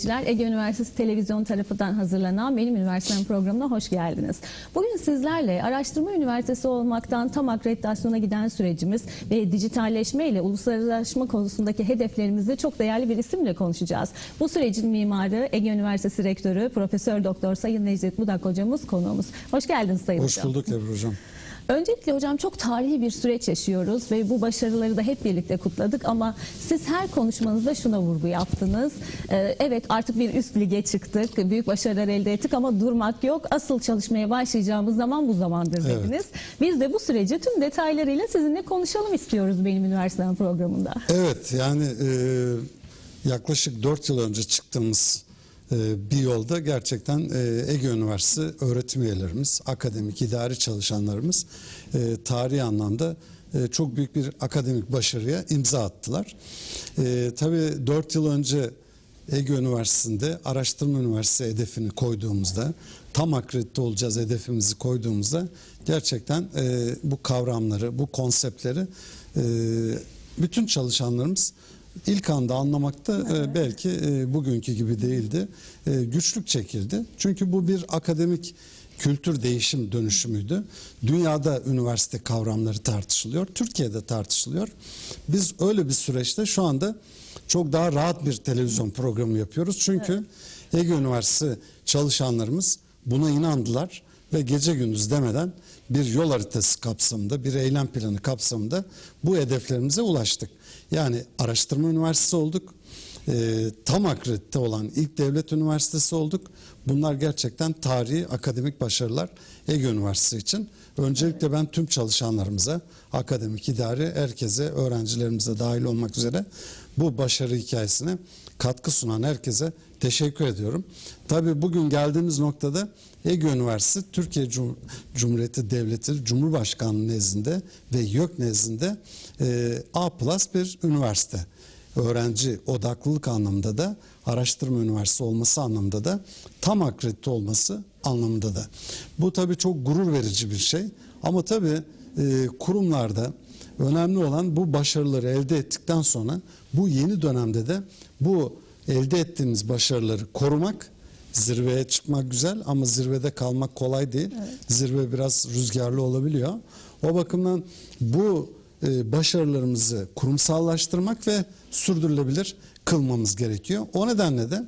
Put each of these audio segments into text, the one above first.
izleyiciler. Ege Üniversitesi Televizyon tarafından hazırlanan Benim Üniversitem programına hoş geldiniz. Bugün sizlerle araştırma üniversitesi olmaktan tam akreditasyona giden sürecimiz ve dijitalleşme ile uluslararasılaşma konusundaki hedeflerimizi çok değerli bir isimle konuşacağız. Bu sürecin mimarı Ege Üniversitesi Rektörü Profesör Doktor Sayın Necdet Budak hocamız konuğumuz. Hoş geldiniz Sayın Hoş Hocam. bulduk Ebru Hocam. Öncelikle hocam çok tarihi bir süreç yaşıyoruz ve bu başarıları da hep birlikte kutladık ama siz her konuşmanızda şuna vurgu yaptınız. Ee, evet artık bir üst lige çıktık, büyük başarılar elde ettik ama durmak yok. Asıl çalışmaya başlayacağımız zaman bu zamandır Evet. dediniz. Biz de bu süreci tüm detaylarıyla sizinle konuşalım istiyoruz benim üniversitem programında. Evet yani e, yaklaşık 4 yıl önce çıktığımız bir yolda gerçekten e, Ege Üniversitesi öğretim üyelerimiz, akademik, idari çalışanlarımız e, tarihi anlamda e, çok büyük bir akademik başarıya imza attılar. Tabii 4 yıl önce Ege Üniversitesi'nde araştırma üniversitesi hedefini koyduğumuzda tam akredite olacağız hedefimizi koyduğumuzda gerçekten bu kavramları, bu konseptleri bütün çalışanlarımız ilk anda anlamakta e, belki e, bugünkü gibi değildi. E, güçlük çekildi. Çünkü bu bir akademik kültür değişim dönüşümüydü. Dünyada üniversite kavramları tartışılıyor, Türkiye'de tartışılıyor. Biz öyle bir süreçte şu anda çok daha rahat bir televizyon programı yapıyoruz. Çünkü Ege Üniversitesi çalışanlarımız buna inandılar ve gece gündüz demeden bir yol haritası kapsamında, bir eylem planı kapsamında bu hedeflerimize ulaştık. Yani araştırma üniversitesi olduk. Ee, tam akredite olan ilk devlet üniversitesi olduk. Bunlar gerçekten tarihi akademik başarılar Ege Üniversitesi için. Öncelikle ben tüm çalışanlarımıza, akademik idare, herkese, öğrencilerimize dahil olmak üzere bu başarı hikayesine katkı sunan herkese teşekkür ediyorum. Tabii bugün geldiğimiz noktada Ege Üniversitesi Türkiye Cum- Cumhuriyeti Devleti Cumhurbaşkanlığı nezdinde ve YÖK nezdinde e, A plus bir üniversite. Öğrenci odaklılık anlamında da araştırma üniversitesi olması anlamında da tam akredite olması anlamında da. Bu tabii çok gurur verici bir şey ama tabii e, kurumlarda önemli olan bu başarıları elde ettikten sonra bu yeni dönemde de bu elde ettiğimiz başarıları korumak Zirveye çıkmak güzel ama zirvede kalmak kolay değil. Zirve biraz rüzgarlı olabiliyor. O bakımdan bu e, başarılarımızı kurumsallaştırmak ve sürdürülebilir kılmamız gerekiyor. O nedenle de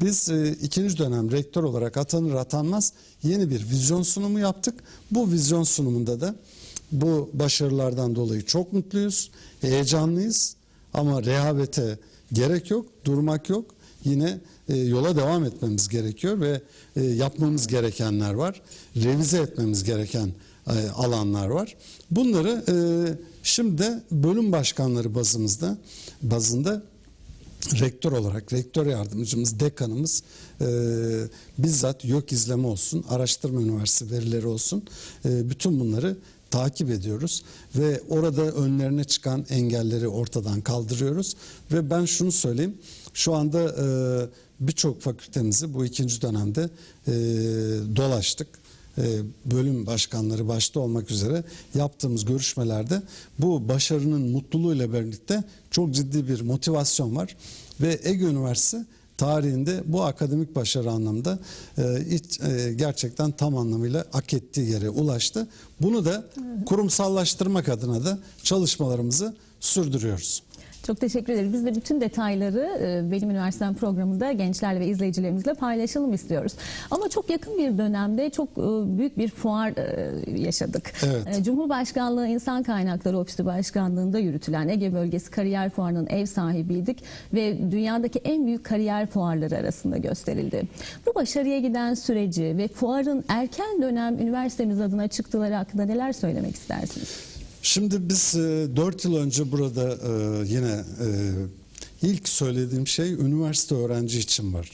biz e, ikinci dönem rektör olarak atanır atanmaz yeni bir vizyon sunumu yaptık. Bu vizyon sunumunda da bu başarılardan dolayı çok mutluyuz, heyecanlıyız ama rehavete gerek yok, durmak yok. Yine e, yola devam etmemiz gerekiyor ve e, yapmamız gerekenler var. Revize etmemiz gereken e, alanlar var. Bunları e, şimdi de bölüm başkanları bazımızda bazında rektör olarak rektör yardımcımız, dekanımız e, bizzat yok izleme olsun, araştırma üniversitesi verileri olsun. e, bütün bunları takip ediyoruz ve orada önlerine çıkan engelleri ortadan kaldırıyoruz ve ben şunu söyleyeyim şu anda e, birçok fakültemizi bu ikinci dönemde e, dolaştık e, bölüm başkanları başta olmak üzere yaptığımız görüşmelerde bu başarının mutluluğuyla birlikte çok ciddi bir motivasyon var ve Ege Üniversitesi tarihinde bu akademik başarı anlamda e, hiç, e, gerçekten tam anlamıyla hak ettiği yere ulaştı. Bunu da kurumsallaştırmak adına da çalışmalarımızı sürdürüyoruz. Çok teşekkür ederiz. Biz de bütün detayları e, Benim Üniversitem programında gençlerle ve izleyicilerimizle paylaşalım istiyoruz. Ama çok yakın bir dönemde çok e, büyük bir fuar e, yaşadık. Evet. Cumhurbaşkanlığı İnsan Kaynakları Ofisi Başkanlığı'nda yürütülen Ege Bölgesi Kariyer Fuarı'nın ev sahibiydik ve dünyadaki en büyük kariyer fuarları arasında gösterildi. Bu başarıya giden süreci ve fuarın erken dönem üniversitemiz adına çıktıları hakkında neler söylemek istersiniz? Şimdi biz 4 yıl önce burada e, yine e, ilk söylediğim şey üniversite öğrenci için var.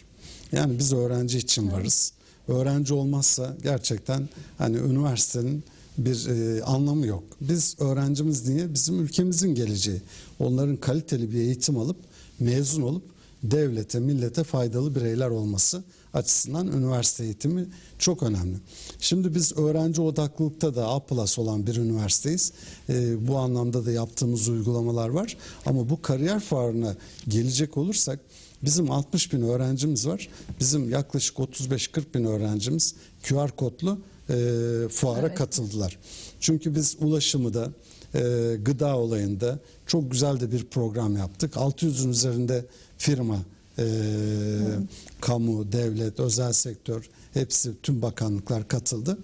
Yani biz öğrenci için varız. Öğrenci olmazsa gerçekten hani üniversitenin bir e, anlamı yok. Biz öğrencimiz diye bizim ülkemizin geleceği. Onların kaliteli bir eğitim alıp mezun olup devlete, millete faydalı bireyler olması açısından üniversite eğitimi çok önemli. Şimdi biz öğrenci odaklılıkta da A plus olan bir üniversiteyiz. Ee, bu anlamda da yaptığımız uygulamalar var. Ama bu kariyer fuarına gelecek olursak Bizim 60 bin öğrencimiz var. Bizim yaklaşık 35-40 bin öğrencimiz QR kodlu e, fuara Evet. katıldılar. Çünkü biz ulaşımı da e, gıda olayında çok güzel de bir program yaptık. 600'ün üzerinde firma, e, kamu, devlet, özel sektör hepsi tüm bakanlıklar katıldı.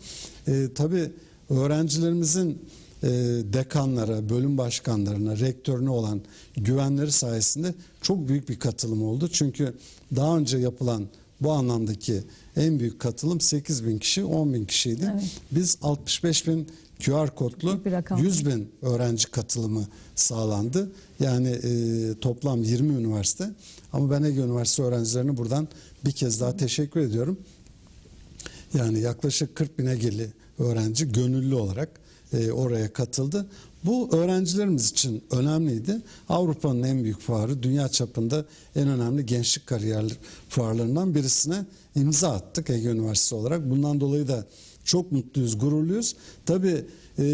E, tabii öğrencilerimizin e, dekanlara, bölüm başkanlarına, rektörüne olan güvenleri sayesinde çok büyük bir katılım oldu. Çünkü daha önce yapılan bu anlamdaki en büyük katılım 8 bin kişi, 10 bin kişiydi. Evet. Biz 65 bin QR kodlu Büyük bir rakam. 100 bin öğrenci katılımı sağlandı. Yani e, toplam 20 üniversite. Ama ben Ege Üniversitesi öğrencilerine buradan bir kez daha teşekkür ediyorum. Yani yaklaşık 40 bin Egeli öğrenci gönüllü olarak e, oraya katıldı. Bu öğrencilerimiz için önemliydi. Avrupa'nın en büyük fuarı, dünya çapında en önemli gençlik kariyer fuarlarından birisine imza attık Ege Üniversitesi olarak. Bundan dolayı da çok mutluyuz, gururluyuz. Tabii e,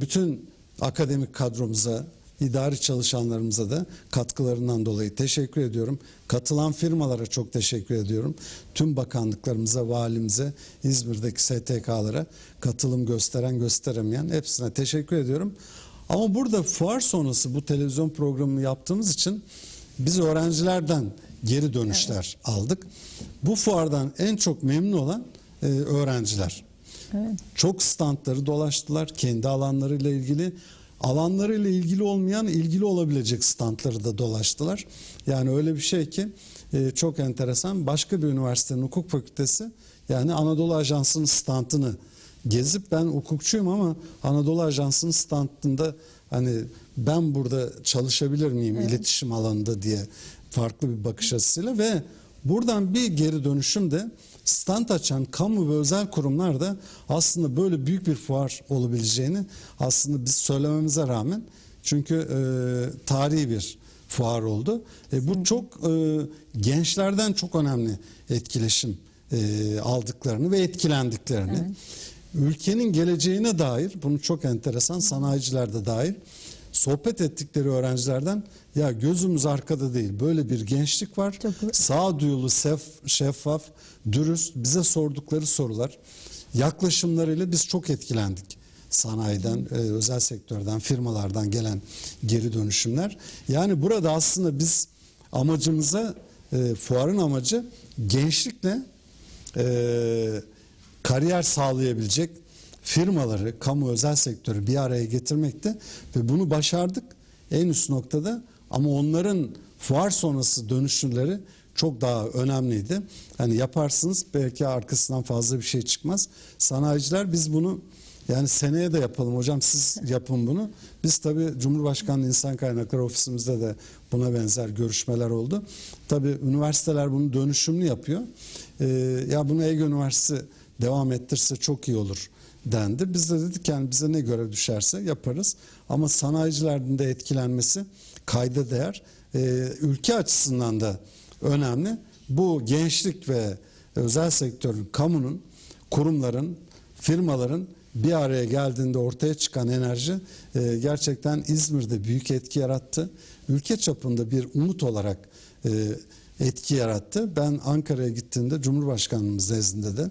bütün akademik kadromuza, idari çalışanlarımıza da katkılarından dolayı teşekkür ediyorum. Katılan firmalara çok teşekkür ediyorum. Tüm bakanlıklarımıza, valimize, İzmir'deki STK'lara katılım gösteren, gösteremeyen hepsine teşekkür ediyorum. Ama burada fuar sonrası bu televizyon programını yaptığımız için biz öğrencilerden geri dönüşler aldık. Bu fuardan en çok memnun olan e, öğrenciler. Evet. Çok standları dolaştılar kendi alanlarıyla ilgili. Alanlarıyla ilgili olmayan ilgili olabilecek standları da dolaştılar. Yani öyle bir şey ki e, çok enteresan. Başka bir üniversitenin hukuk fakültesi yani Anadolu Ajansı'nın standını gezip ben hukukçuyum ama Anadolu Ajansı'nın standında hani ben burada çalışabilir miyim iletişim alanında diye farklı bir bakış açısıyla ve buradan bir geri dönüşüm de stand açan kamu ve özel kurumlar da aslında böyle büyük bir fuar olabileceğini aslında biz söylememize rağmen çünkü e, tarihi bir fuar oldu. E, bu çok e, gençlerden çok önemli etkileşim e, aldıklarını ve etkilendiklerini. Ülkenin geleceğine dair bunu çok enteresan sanayiciler de dahil sohbet ettikleri öğrencilerden ya gözümüz arkada değil böyle bir gençlik var. Çok- Sağduyulu, sef, şeffaf, dürüst bize sordukları sorular yaklaşımlarıyla biz çok etkilendik. Sanayiden, e, özel sektörden, firmalardan gelen geri dönüşümler. Yani burada aslında biz amacımıza e, fuarın amacı gençlikle e, kariyer sağlayabilecek firmaları, kamu özel sektörü bir araya getirmekte ve bunu başardık en üst noktada ama onların fuar sonrası dönüşümleri çok daha önemliydi. Hani yaparsınız belki arkasından fazla bir şey çıkmaz. Sanayiciler biz bunu yani seneye de yapalım hocam siz yapın bunu. Biz tabii Cumhurbaşkanlığı İnsan Kaynakları Ofisimizde de buna benzer görüşmeler oldu. Tabii üniversiteler bunu dönüşümlü yapıyor. Ee, ya bunu Ege Üniversitesi devam ettirse çok iyi olur dendi. Biz de dedik yani bize ne görev düşerse yaparız. Ama sanayicilerin de etkilenmesi kayda değer. Ee, ülke açısından da önemli. Bu gençlik ve özel sektörün, kamunun, kurumların, firmaların bir araya geldiğinde ortaya çıkan enerji e, gerçekten İzmir'de büyük etki yarattı. Ülke çapında bir umut olarak e, etki yarattı. Ben Ankara'ya gittiğimde Cumhurbaşkanımız nezdinde de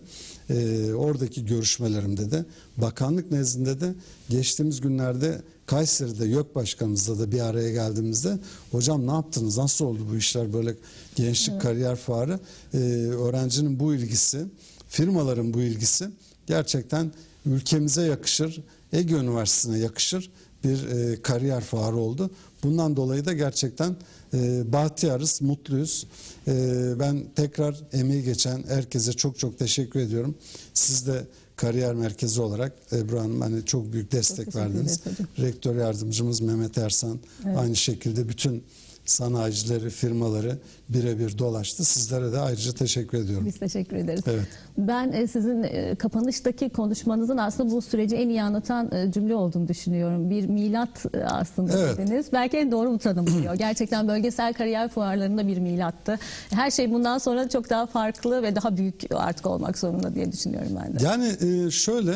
e, oradaki görüşmelerimde de bakanlık nezdinde de geçtiğimiz günlerde Kayseri'de YÖK Başkanımızla da bir araya geldiğimizde hocam ne yaptınız nasıl oldu bu işler böyle gençlik kariyer fuarı e, öğrencinin bu ilgisi firmaların bu ilgisi gerçekten ülkemize yakışır Ege Üniversitesi'ne yakışır bir e, kariyer fuarı oldu. Bundan dolayı da gerçekten e, bahtiyarız, mutluyuz. E, ben tekrar emeği geçen herkese çok çok teşekkür ediyorum. Siz de kariyer merkezi olarak Ebru Hanım hani çok büyük destek teşekkür verdiniz. Rektör yardımcımız Mehmet Ersan aynı şekilde bütün sanayicileri, firmaları birebir dolaştı. Sizlere de ayrıca teşekkür ediyorum. Biz teşekkür ederiz. Evet. Ben e, sizin e, kapanıştaki konuşmanızın aslında bu süreci en iyi anlatan e, cümle olduğunu düşünüyorum. Bir milat aslında Evet. dediniz. Belki en doğru bu tanımlıyor. Gerçekten bölgesel kariyer fuarlarında bir milattı. Her şey bundan sonra çok daha farklı ve daha büyük artık olmak zorunda diye düşünüyorum ben de. Yani şöyle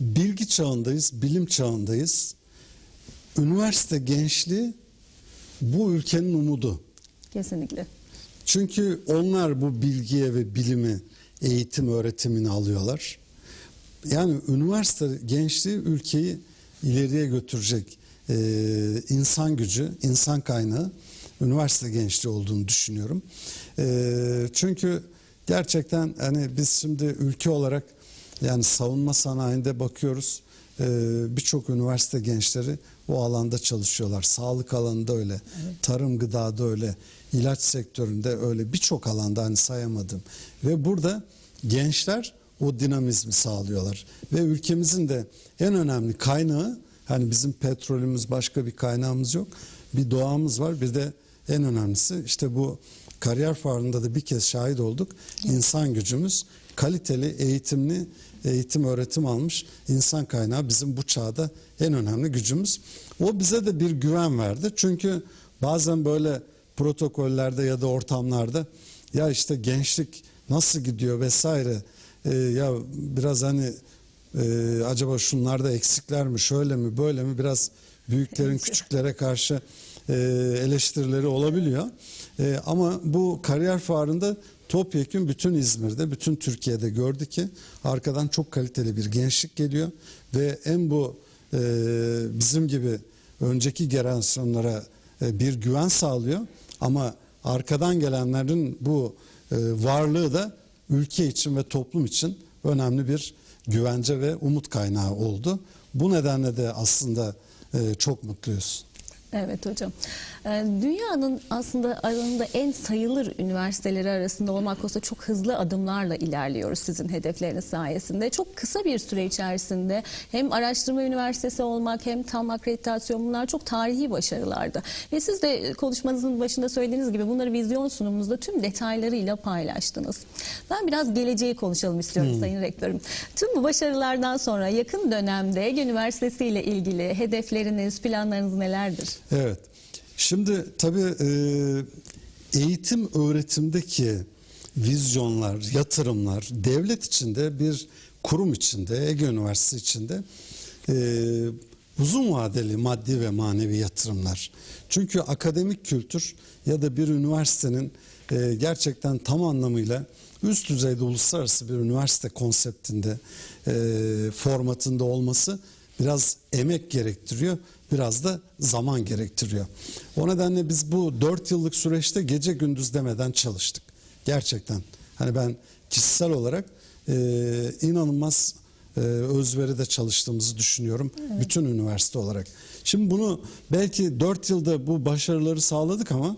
bilgi çağındayız, bilim çağındayız. Üniversite gençliği bu ülkenin umudu. Kesinlikle. Çünkü onlar bu bilgiye ve bilimi, eğitim öğretimini alıyorlar. Yani üniversite gençliği ülkeyi ileriye götürecek e, insan gücü, insan kaynağı üniversite gençliği olduğunu düşünüyorum. E, çünkü gerçekten hani biz şimdi ülke olarak yani savunma sanayinde bakıyoruz birçok üniversite gençleri o alanda çalışıyorlar. Sağlık alanında öyle, tarım gıdada öyle, ilaç sektöründe öyle birçok alanda hani sayamadım. Ve burada gençler o dinamizmi sağlıyorlar. Ve ülkemizin de en önemli kaynağı hani bizim petrolümüz başka bir kaynağımız yok. Bir doğamız var bir de en önemlisi işte bu kariyer fuarında da bir kez şahit olduk. İnsan gücümüz kaliteli, eğitimli, eğitim öğretim almış insan kaynağı bizim bu çağda en önemli gücümüz. O bize de bir güven verdi. Çünkü bazen böyle protokollerde ya da ortamlarda ya işte gençlik nasıl gidiyor vesaire e, ya biraz hani e, acaba şunlarda eksikler mi şöyle mi böyle mi biraz büyüklerin küçüklere karşı e, eleştirileri olabiliyor. E, ama bu kariyer fuarında topyekun bütün İzmir'de, bütün Türkiye'de gördü ki arkadan çok kaliteli bir gençlik geliyor ve en bu e, bizim gibi önceki generasyonlara bir güven sağlıyor ama arkadan gelenlerin bu varlığı da ülke için ve toplum için önemli bir güvence ve umut kaynağı oldu. Bu nedenle de aslında çok mutluyuz. Evet hocam. Ee, Dünyanın aslında alanında en sayılır üniversiteleri arasında olmak olsa çok hızlı adımlarla ilerliyoruz sizin hedefleriniz sayesinde. Çok kısa bir süre içerisinde hem araştırma üniversitesi olmak hem tam akreditasyon bunlar çok tarihi başarılardı. Ve siz de konuşmanızın başında söylediğiniz gibi bunları vizyon sunumunuzda tüm detaylarıyla paylaştınız. Ben biraz geleceği konuşalım istiyorum Sayın Rektörüm. Tüm bu başarılardan sonra yakın dönemde Ege Üniversitesi ile ilgili hedefleriniz, planlarınız nelerdir? Evet. Şimdi tabii e, eğitim öğretimdeki vizyonlar, yatırımlar devlet içinde bir kurum içinde, Ege Üniversitesi içinde e, uzun vadeli maddi ve manevi yatırımlar. Çünkü akademik kültür ya da bir üniversitenin e, gerçekten tam anlamıyla üst düzeyde uluslararası bir üniversite konseptinde, formatında olması biraz emek gerektiriyor, biraz da zaman gerektiriyor. O nedenle biz bu dört yıllık süreçte gece gündüz demeden çalıştık. Gerçekten. Hani ben kişisel olarak e, inanılmaz e, özveride çalıştığımızı düşünüyorum. Bütün üniversite olarak. Şimdi bunu belki dört yılda bu başarıları sağladık ama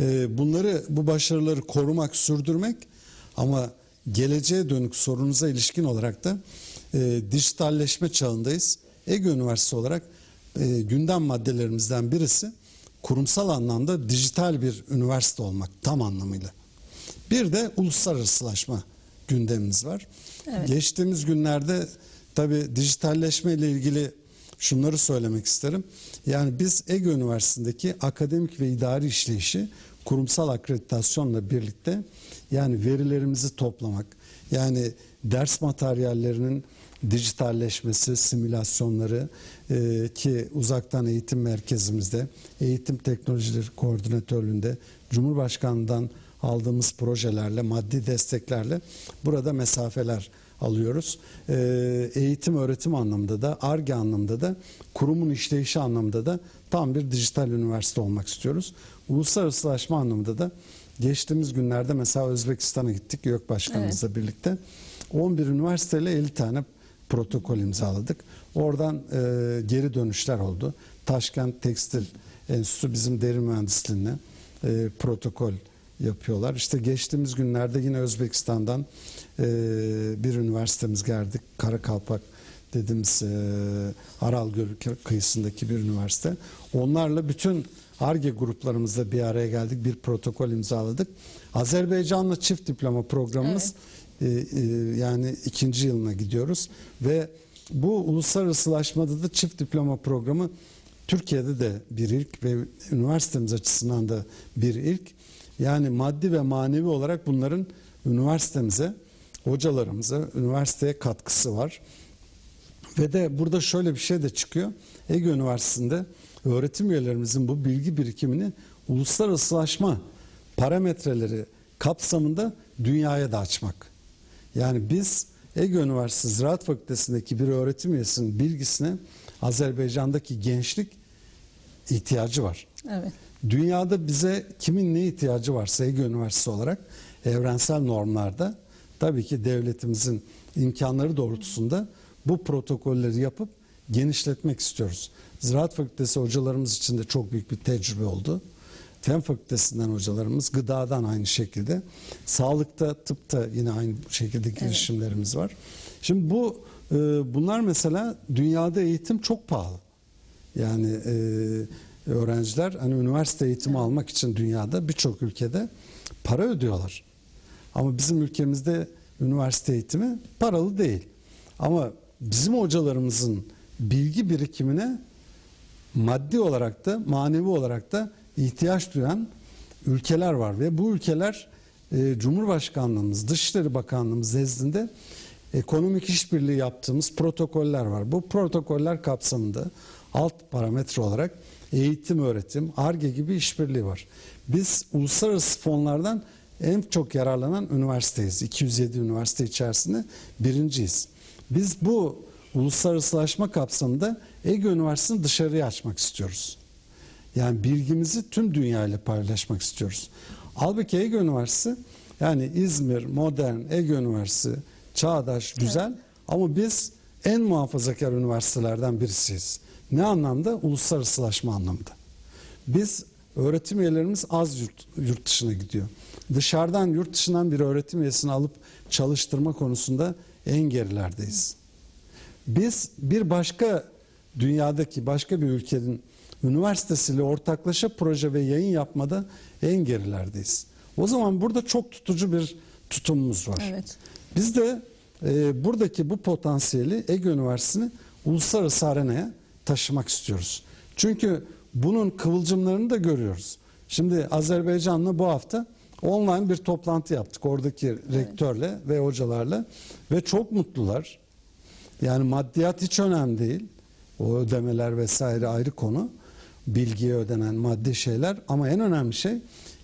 e, bunları bu başarıları korumak, sürdürmek ama geleceğe dönük sorunuza ilişkin olarak da e, dijitalleşme çağındayız. Ege Üniversitesi olarak e, gündem maddelerimizden birisi kurumsal anlamda dijital bir üniversite olmak tam anlamıyla. Bir de uluslararasılaşma gündemimiz var. Evet. Geçtiğimiz günlerde tabii dijitalleşme ile ilgili şunları söylemek isterim. Yani biz Ege Üniversitesi'ndeki akademik ve idari işleyişi kurumsal akreditasyonla birlikte yani verilerimizi toplamak, yani ders materyallerinin dijitalleşmesi, simülasyonları e, ki uzaktan eğitim merkezimizde, eğitim teknolojileri koordinatörlüğünde Cumhurbaşkanı'ndan aldığımız projelerle, maddi desteklerle burada mesafeler alıyoruz. E, eğitim öğretim anlamında da, ARGE anlamında da, kurumun işleyişi anlamında da tam bir dijital üniversite olmak istiyoruz. Uluslararasılaşma anlamında da geçtiğimiz günlerde mesela Özbekistan'a gittik YÖK Başkanımızla birlikte. 11 üniversiteyle 50 tane protokol imzaladık. Oradan e, geri dönüşler oldu. Taşkent Tekstil Enstitüsü bizim deri mühendisliğine e, protokol yapıyorlar. İşte geçtiğimiz günlerde yine Özbekistan'dan e, bir üniversitemiz geldik. Karakalpak dediğimiz e, Aral Gölü kıyısındaki bir üniversite. Onlarla bütün ARGE gruplarımızla bir araya geldik. Bir protokol imzaladık. Azerbaycan'la çift diploma programımız e, e, yani ikinci yılına gidiyoruz ve bu uluslararasılaşmada da çift diploma programı Türkiye'de de bir ilk ve üniversitemiz açısından da bir ilk. Yani maddi ve manevi olarak bunların üniversitemize, hocalarımıza, üniversiteye katkısı var. Ve de burada şöyle bir şey de çıkıyor. Ege Üniversitesi'nde öğretim üyelerimizin bu bilgi birikimini uluslararasılaşma parametreleri kapsamında dünyaya da açmak. Yani biz Ege Üniversitesi Ziraat Fakültesi'ndeki bir öğretim üyesinin bilgisine Azerbaycan'daki gençlik ihtiyacı var. Evet. Dünyada bize kimin ne ihtiyacı varsa Ege Üniversitesi olarak evrensel normlarda tabii ki devletimizin imkanları doğrultusunda bu protokolleri yapıp genişletmek istiyoruz. Ziraat Fakültesi hocalarımız için de çok büyük bir tecrübe oldu. Fen Fakültesinden hocalarımız, gıdadan aynı şekilde, sağlıkta, tıpta yine aynı şekilde girişimlerimiz var. Şimdi bu e, bunlar mesela dünyada eğitim çok pahalı. Yani e, öğrenciler hani üniversite eğitimi almak için dünyada birçok ülkede para ödüyorlar. Ama bizim ülkemizde üniversite eğitimi paralı değil. Ama bizim hocalarımızın bilgi birikimine maddi olarak da manevi olarak da ihtiyaç duyan ülkeler var ve bu ülkeler e, Cumhurbaşkanlığımız, Dışişleri Bakanlığımız nezdinde ekonomik işbirliği yaptığımız protokoller var. Bu protokoller kapsamında alt parametre olarak eğitim, öğretim, ARGE gibi işbirliği var. Biz uluslararası fonlardan en çok yararlanan üniversiteyiz. 207 üniversite içerisinde birinciyiz. Biz bu uluslararasılaşma kapsamında Ege Üniversitesi'ni dışarıya açmak istiyoruz. Yani bilgimizi tüm dünyayla paylaşmak istiyoruz. Halbuki Ege Üniversitesi yani İzmir, modern, Ege Üniversitesi, çağdaş, güzel ama biz en muhafazakar üniversitelerden birisiyiz. Ne anlamda? Uluslararasılaşma anlamında. Biz öğretim üyelerimiz az yurt, yurt dışına gidiyor. Dışarıdan, yurt dışından bir öğretim üyesini alıp çalıştırma konusunda en gerilerdeyiz. Biz bir başka dünyadaki başka bir ülkenin üniversitesiyle ortaklaşa proje ve yayın yapmada en gerilerdeyiz. O zaman burada çok tutucu bir tutumumuz var. Evet. Biz de e, buradaki bu potansiyeli Ege Üniversitesi'ni uluslararası arenaya taşımak istiyoruz. Çünkü bunun kıvılcımlarını da görüyoruz. Şimdi Azerbaycan'la bu hafta online bir toplantı yaptık oradaki rektörle ve hocalarla ve çok mutlular. Yani maddiyat hiç önemli değil. O ödemeler vesaire ayrı konu. Bilgiye ödenen maddi şeyler ama en önemli şey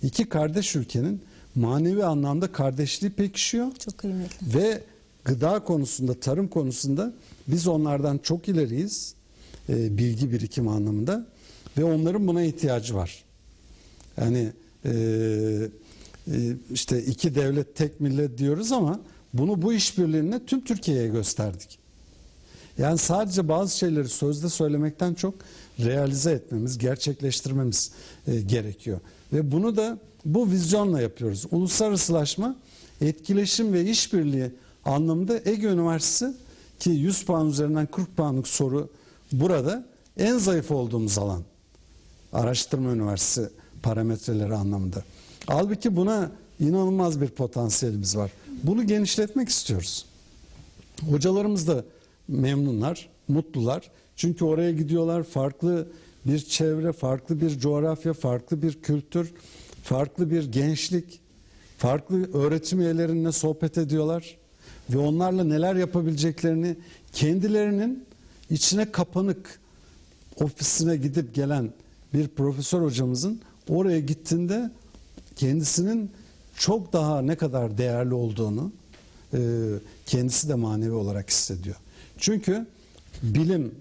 iki kardeş ülkenin manevi anlamda kardeşliği pekişiyor Çok kıymetli. ve gıda konusunda, tarım konusunda biz onlardan çok ileriyiz e, bilgi birikim anlamında ve onların buna ihtiyacı var. Yani e, e, işte iki devlet tek millet diyoruz ama bunu bu işbirliğine tüm Türkiye'ye gösterdik. Yani sadece bazı şeyleri sözde söylemekten çok realize etmemiz, gerçekleştirmemiz e, gerekiyor. Ve bunu da bu vizyonla yapıyoruz. Uluslararasılaşma, etkileşim ve işbirliği anlamında Ege Üniversitesi ki 100 puan üzerinden 40 puanlık soru burada en zayıf olduğumuz alan. Araştırma Üniversitesi parametreleri anlamında. Halbuki buna inanılmaz bir potansiyelimiz var. Bunu genişletmek istiyoruz. Hocalarımız da memnunlar, mutlular. Çünkü oraya gidiyorlar farklı bir çevre, farklı bir coğrafya, farklı bir kültür, farklı bir gençlik, farklı öğretim üyelerinle sohbet ediyorlar. Ve onlarla neler yapabileceklerini kendilerinin içine kapanık ofisine gidip gelen bir profesör hocamızın oraya gittiğinde kendisinin çok daha ne kadar değerli olduğunu e, kendisi de manevi olarak hissediyor. Çünkü bilim,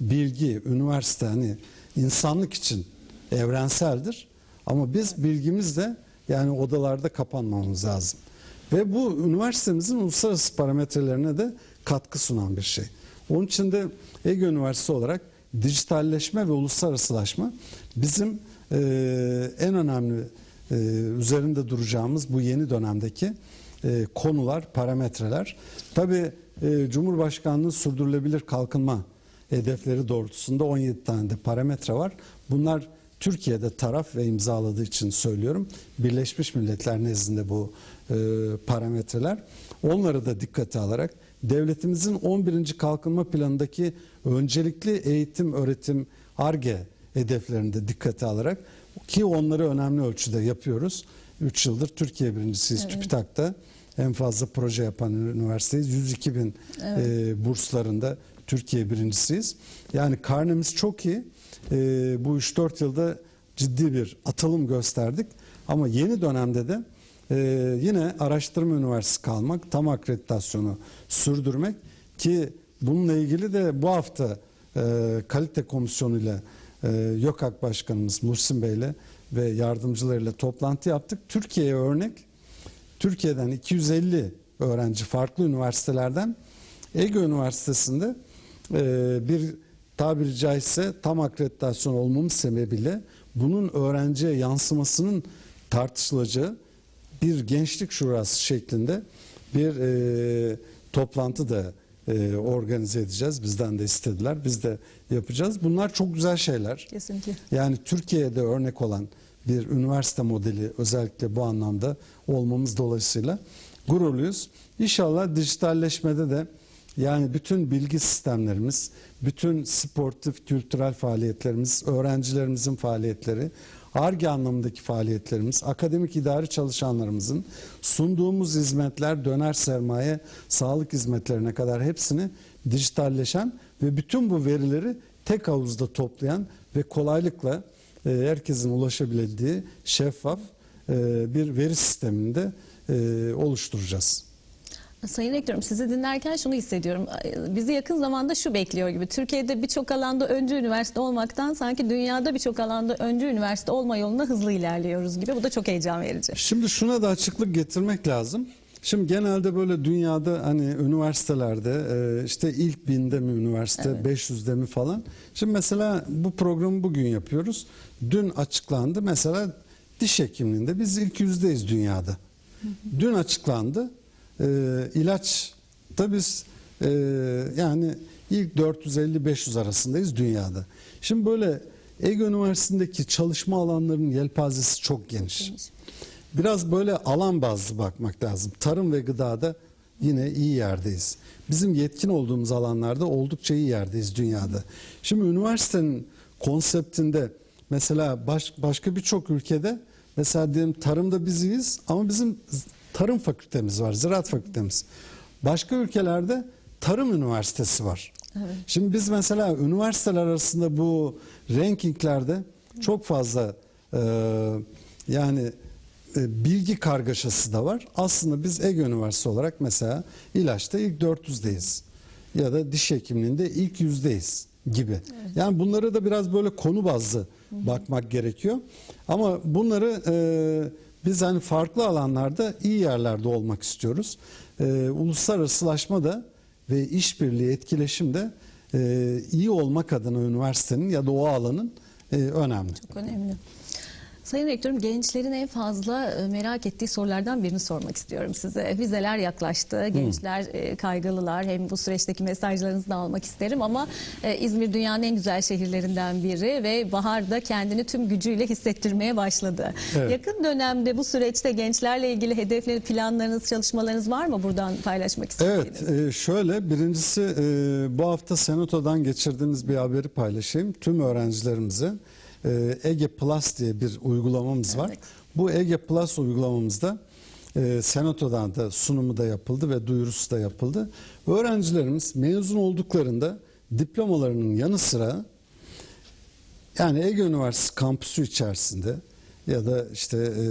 bilgi, üniversite hani insanlık için evrenseldir. Ama biz bilgimizle yani odalarda kapanmamız lazım. Ve bu üniversitemizin uluslararası parametrelerine de katkı sunan bir şey. Onun için de Ege Üniversitesi olarak dijitalleşme ve uluslararasılaşma bizim e, en önemli e, üzerinde duracağımız bu yeni dönemdeki e, konular, parametreler. Tabii e, Cumhurbaşkanlığı sürdürülebilir kalkınma hedefleri doğrultusunda 17 tane de parametre var. Bunlar Türkiye'de taraf ve imzaladığı için söylüyorum. Birleşmiş Milletler nezdinde bu e, parametreler. Onları da dikkate alarak devletimizin 11. kalkınma planındaki öncelikli eğitim, öğretim, ARGE hedeflerini de dikkate alarak ki onları önemli ölçüde yapıyoruz. 3 yıldır Türkiye birincisiyiz Evet. TÜBİTAK'ta. En fazla proje yapan üniversiteyiz. 102 bin Evet. e, burslarında Türkiye birincisiyiz. Yani karnemiz çok iyi. E, bu 3-4 yılda ciddi bir atılım gösterdik. Ama yeni dönemde de e, yine araştırma üniversitesi kalmak, tam akreditasyonu sürdürmek ki bununla ilgili de bu hafta e, kalite komisyonu ile e, YÖKAK Başkanımız Muhsin Bey ile ve yardımcılarıyla toplantı yaptık. Türkiye'ye örnek Türkiye'den 250 öğrenci farklı üniversitelerden Ege Üniversitesi'nde bir tabiri caizse tam akreditasyon olmamız sebebiyle bunun öğrenciye yansımasının tartışılacağı bir gençlik şurası şeklinde bir e, toplantı da e, organize edeceğiz. Bizden de istediler. Biz de yapacağız. Bunlar çok güzel şeyler. Kesinlikle. Yani Türkiye'de örnek olan bir üniversite modeli özellikle bu anlamda olmamız dolayısıyla gururluyuz. İnşallah dijitalleşmede de yani bütün bilgi sistemlerimiz, bütün sportif, kültürel faaliyetlerimiz, öğrencilerimizin faaliyetleri, ARGE anlamındaki faaliyetlerimiz, akademik idari çalışanlarımızın sunduğumuz hizmetler, döner sermaye, sağlık hizmetlerine kadar hepsini dijitalleşen ve bütün bu verileri tek havuzda toplayan ve kolaylıkla e, herkesin ulaşabildiği şeffaf e, bir veri sisteminde e, oluşturacağız. Sayın Rektörüm sizi dinlerken şunu hissediyorum. Bizi yakın zamanda şu bekliyor gibi. Türkiye'de birçok alanda öncü üniversite olmaktan sanki dünyada birçok alanda öncü üniversite olma yolunda hızlı ilerliyoruz gibi. Bu da çok heyecan verici. Şimdi şuna da açıklık getirmek lazım. Şimdi genelde böyle dünyada hani üniversitelerde e, işte ilk binde mi üniversite, 500'de mi falan. Şimdi mesela bu programı bugün yapıyoruz. Dün açıklandı. Mesela diş hekimliğinde biz ilk yüzdeyiz dünyada. Dün açıklandı. E, ilaçta biz e, yani ilk 450-500 arasındayız dünyada. Şimdi böyle Ege Üniversitesi'ndeki çalışma alanlarının yelpazesi çok geniş. Biraz böyle alan bazlı bakmak lazım. Tarım ve gıdada yine iyi yerdeyiz. Bizim yetkin olduğumuz alanlarda oldukça iyi yerdeyiz dünyada. Şimdi üniversitenin konseptinde mesela baş, başka birçok ülkede mesela diyelim tarımda biz iyiyiz ama bizim tarım fakültemiz var, ziraat fakültemiz. Başka ülkelerde tarım üniversitesi var. Evet. Şimdi biz mesela üniversiteler arasında bu rankinglerde çok fazla e, yani e, bilgi kargaşası da var. Aslında biz Ege Üniversitesi olarak mesela ilaçta ilk 400'deyiz. Ya da diş hekimliğinde ilk yüzdeyiz gibi. Yani bunları da biraz böyle konu bazlı bakmak gerekiyor. Ama bunları e, biz hani farklı alanlarda iyi yerlerde olmak istiyoruz. E, uluslararasılaşma da ve işbirliği, etkileşim de e, iyi olmak adına üniversitenin ya da o alanın e, önemli. Çok önemli. Sayın Rektörüm gençlerin en fazla e, merak ettiği sorulardan birini sormak istiyorum size. Vizeler yaklaştı. Gençler e, kaygılılar. Hem bu süreçteki mesajlarınızı da almak isterim ama e, İzmir dünyanın en güzel şehirlerinden biri ve baharda kendini tüm gücüyle hissettirmeye başladı. Evet. Yakın dönemde bu süreçte gençlerle ilgili hedefleri, planlarınız, çalışmalarınız var mı buradan paylaşmak istediğiniz? Evet, e, şöyle birincisi e, bu hafta Senato'dan geçirdiğimiz bir haberi paylaşayım. Tüm öğrencilerimize e, Ege Plus diye bir uygulamamız var. Evet. Bu Ege Plus uygulamamızda e, Senato'dan da sunumu da yapıldı ve duyurusu da yapıldı. Öğrencilerimiz mezun olduklarında diplomalarının yanı sıra yani Ege Üniversitesi kampüsü içerisinde ya da işte e,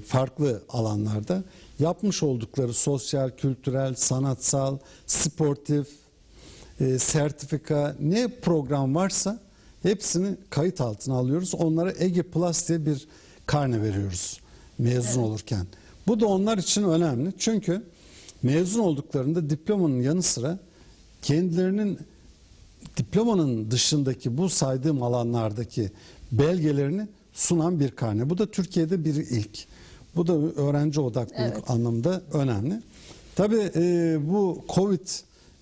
farklı alanlarda yapmış oldukları sosyal, kültürel, sanatsal, sportif, e, sertifika ne program varsa hepsini kayıt altına alıyoruz. Onlara Ege Plus diye bir karne veriyoruz mezun olurken. Bu da onlar için önemli. Çünkü mezun olduklarında diplomanın yanı sıra kendilerinin diplomanın dışındaki bu saydığım alanlardaki belgelerini sunan bir karne. Bu da Türkiye'de bir ilk. Bu da öğrenci odaklılık Evet. anlamda önemli. Tabii e, bu Covid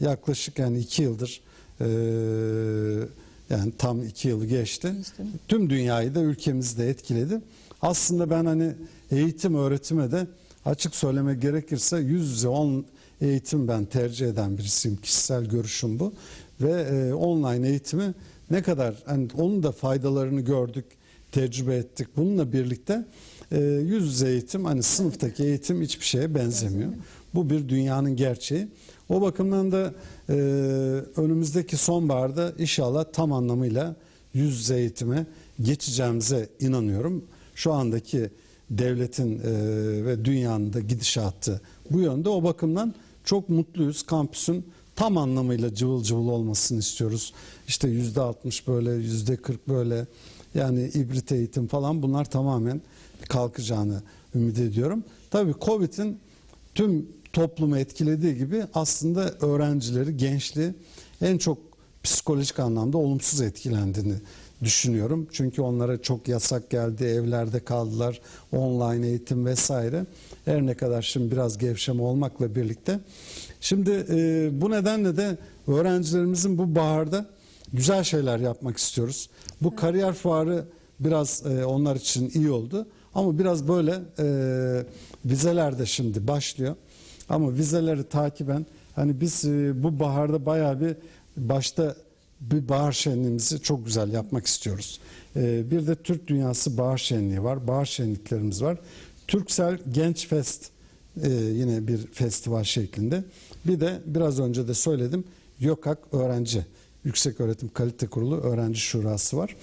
yaklaşık yani iki yıldır e, yani tam iki geçti. Geçti. Tüm dünyayı da ülkemizi de etkiledi. Aslında ben hani eğitim öğretime de açık söylemek gerekirse yüz yüze on eğitim ben tercih eden birisiyim. Kişisel görüşüm bu. Ve e, online eğitimi ne kadar hani onun da faydalarını gördük, tecrübe ettik. Bununla birlikte e, yüz yüze eğitim hani sınıftaki eğitim hiçbir şeye benzemiyor. Bu bir dünyanın gerçeği. O bakımdan da e, önümüzdeki sonbaharda inşallah tam anlamıyla yüz yüze eğitime geçeceğimize inanıyorum. Şu andaki devletin e, ve dünyanın da gidişatı bu yönde. O bakımdan çok mutluyuz. Kampüsün tam anlamıyla cıvıl cıvıl olmasını istiyoruz. İşte yüzde 60 böyle, yüzde 40 böyle yani ibrit eğitim falan bunlar tamamen kalkacağını ümit ediyorum. Tabii Covid'in tüm toplumu etkilediği gibi aslında öğrencileri, gençliği en çok psikolojik anlamda olumsuz etkilendiğini düşünüyorum. Çünkü onlara çok yasak geldi, evlerde kaldılar, online eğitim vesaire. Her ne kadar şimdi biraz gevşeme olmakla birlikte. Şimdi e, bu nedenle de öğrencilerimizin bu baharda güzel şeyler yapmak istiyoruz. Bu kariyer fuarı biraz e, onlar için iyi oldu. Ama biraz böyle e, vizeler de şimdi başlıyor. Ama vizeleri takiben hani biz e, bu baharda bayağı bir başta bir bahar şenliğimizi çok güzel yapmak istiyoruz. E, bir de Türk Dünyası Bahar Şenliği var. Bahar şenliklerimiz var. Türksel Genç Fest e, yine bir festival şeklinde. Bir de biraz önce de söyledim YÖKAK Öğrenci Yüksek Öğretim Kalite Kurulu Öğrenci Şurası var.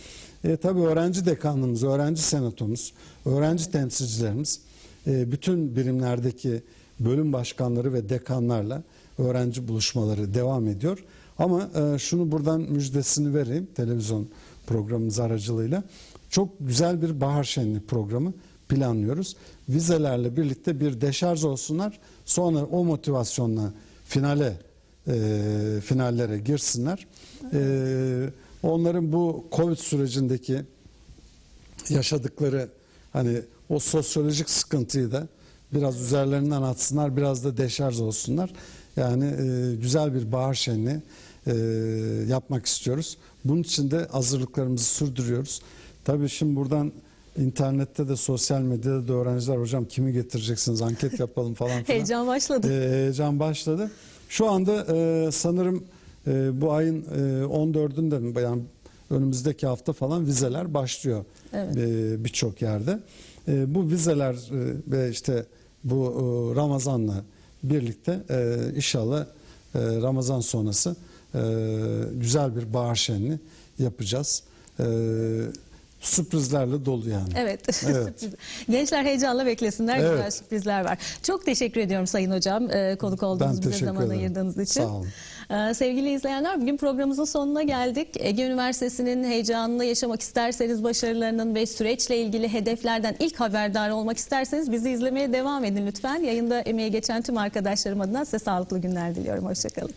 E, tabii öğrenci dekanlığımız, öğrenci senatomuz, öğrenci temsilcilerimiz e, bütün birimlerdeki bölüm başkanları ve dekanlarla öğrenci buluşmaları devam ediyor. Ama e, şunu buradan müjdesini vereyim televizyon programımız aracılığıyla. Çok güzel bir bahar şenliği programı planlıyoruz. Vizelerle birlikte bir deşarj olsunlar. Sonra o motivasyonla finale e, finallere girsinler. E, onların bu Covid sürecindeki yaşadıkları hani o sosyolojik sıkıntıyı da biraz üzerlerinden atsınlar, biraz da deşarj olsunlar. Yani e, güzel bir bahar şenliği e, yapmak istiyoruz. Bunun için de hazırlıklarımızı sürdürüyoruz. Tabii şimdi buradan internette de sosyal medyada da öğrenciler hocam kimi getireceksiniz anket yapalım falan filan. Heyecan başladı. E, heyecan başladı. Şu anda e, sanırım e, bu ayın e, 14'ünde mi yani önümüzdeki hafta falan vizeler başlıyor Evet. e, birçok yerde. E, bu vizeler e, ve işte bu e, Ramazan'la birlikte e, inşallah e, Ramazan sonrası e, güzel bir bahar şenliği yapacağız. E, sürprizlerle dolu yani. Evet. Evet. Gençler heyecanla beklesinler. Evet. Güzel sürprizler var. Çok teşekkür ediyorum Sayın Hocam. konuk olduğunuz bize zaman ederim. ayırdığınız için. Sağ olun. E, sevgili izleyenler bugün programımızın sonuna geldik. Ege Üniversitesi'nin heyecanını yaşamak isterseniz başarılarının ve süreçle ilgili hedeflerden ilk haberdar olmak isterseniz bizi izlemeye devam edin lütfen. Yayında emeği geçen tüm arkadaşlarım adına size sağlıklı günler diliyorum. Hoşçakalın.